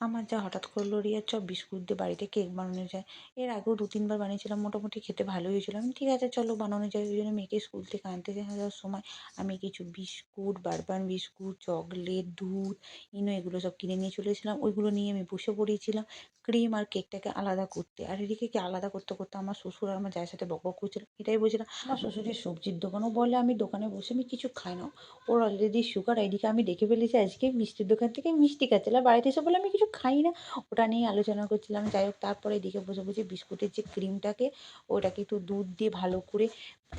আমার যা হঠাৎ করল রিয়ার চপ, বিস্কুট দিয়ে বাড়িতে কেক বানানো যায়, এর আগেও দু তিনবার বানিয়েছিলাম, মোটামুটি খেতে ভালোই হয়েছিলো। আমি ঠিক আছে, চলো বানানো যায় ওই জন্য মেয়েকে স্কুল থেকে আনতে যাওয়ার সময় আমি কিছু বিস্কুট, বারবান বিস্কুট, চকলেট, দুধ, ইনো এগুলো সব কিনে নিয়ে চলে এসেছিলাম। ওইগুলো নিয়ে আমি বসে পড়েছিলাম, ক্রিম আর কেকটাকে আলাদা করতে। আর এদিকে কি আলাদা করতে করতে আমার শ্বশুর আর আমার জায়ের সাথে বকবক করছিল, এটাই বলছিলাম আমার শ্বশুরের সবজির দোকানও বলে আমি দোকানে বসে আমি কিছু খাই না। ওর অলরেডি সুগার এইদিকে আমি দেখে ফেলেছি আজকে মিষ্টির দোকান থেকে মিষ্টি খাচ্ছিল আর বাড়িতে এসে বলে আমি কিছু খাই না। ওটা নিয়ে আলোচনা করছিলাম। যাই হোক, তারপরে এদিকে বসে বসে বিস্কুটের যে ক্রিমটাকে, ওটাকে একটু দুধ দিয়ে ভালো করে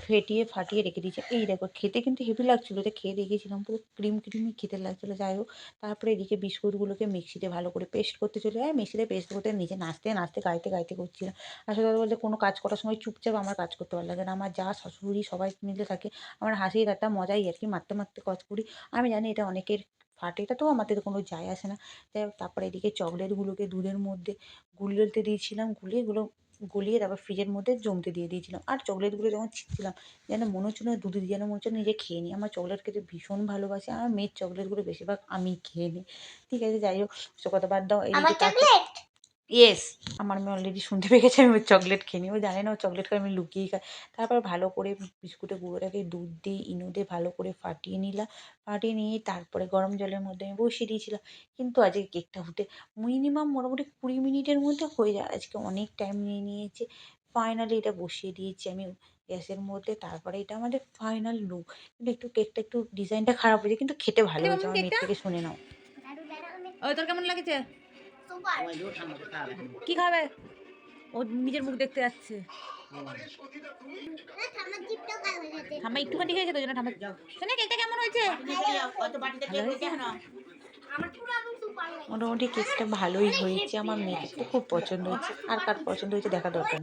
ফেটিয়ে ফাটিয়ে রেখে দিয়েছি। এই দেখো, খেতে কিন্তু হেভি লাগছিল এটা খেয়ে দেখেছিলাম পুরো ক্রিম ক্রিমই খেতে লাগছিল। যাই হোক, তারপরে এদিকে বিস্কুটগুলোকে মিক্সিতে ভালো করে পেস্ট করতে চলে যায় মিক্সিতে পেস্ট করতে নিজে নাচতে নাচতে গাইতে গাইতে করছিলাম আসলে কথা বলতে কোনো কাজ করার সময় চুপচাপ আমার কাজ করতে ভালো লাগে না। আমার যা শাশুড়ি সবাই মিলে থাকে, আমার হাসি ঠাট্টা মজাই আর কি। মারতে মারতে কাজ করি। আমি জানি এটা অনেকের ফাটে এটা তো আমাদের কোনো যায় আসে না। যাই হোক তারপরে এদিকে চকলেটগুলোকে দুধের মধ্যে গুলতে দিয়েছিলাম গুলিয়ে এগুলো গলিয়ে তারপর ফ্রিজের মধ্যে জমতে দিয়ে দিয়েছিলাম। আর চকলেটগুলো যখন ছিঁড়ছিলাম যেন মনে হচ্ছিল না দুধে যেন মনে হচ্ছে নিজে খেয়ে নিই। আমার চকলেট খেতে ভীষণ ভালোবাসে আমার মেয়ের চকলেটগুলো বেশিরভাগ আমি খেয়ে নিই। ঠিক আছে যাই হোক সে কথা বাদ দাও এই ইয়েস আমার মেয়ে অলরেডি শুনতে পেয়ে গেছে আমি চকলেট খেয়ে নিই। ও জানে না ও চকলেট খাই আমি লুকিয়ে খাই। তারপর ভালো করে বিস্কুটের গুঁড়োটাকে দুধ দিয়ে ইনো দিয়ে ভালো করে ফাটিয়ে নিলাম। ফাটিয়ে নিয়ে তারপরে গরম জলের মধ্যে আমি বসিয়ে দিয়েছিলাম। কিন্তু আজকে কেকটা ফুটে মিনিমাম মোটামুটি কুড়ি মিনিটের মধ্যে হয়ে যায়। আজকে অনেক টাইম নিয়ে নিয়েছে। ফাইনালি এটা বসিয়ে দিয়েছি আমি গ্যাসের মধ্যে। তারপরে এটা আমাদের ফাইনাল লুক কিন্তু একটু কেকটা একটু ডিজাইনটা খারাপ হয়েছে কিন্তু খেতে ভালো হয়েছে। আমার মেয়ের থেকে শুনে নাও। তোর কেমন লাগছে? কি খাবে? ও নিজের মুখ দেখতে যাচ্ছে। ঠাম্মা একটুখানি খেয়েছে তো জন্য ঠাম্মা শোনে কেকটা কেমন হয়েছে? হয়ে মোটামুটি কেকটা ভালোই হয়েছে আমার মেয়েকে খুব পছন্দ হয়েছে আর কার পছন্দ হয়েছে দেখা দরকার।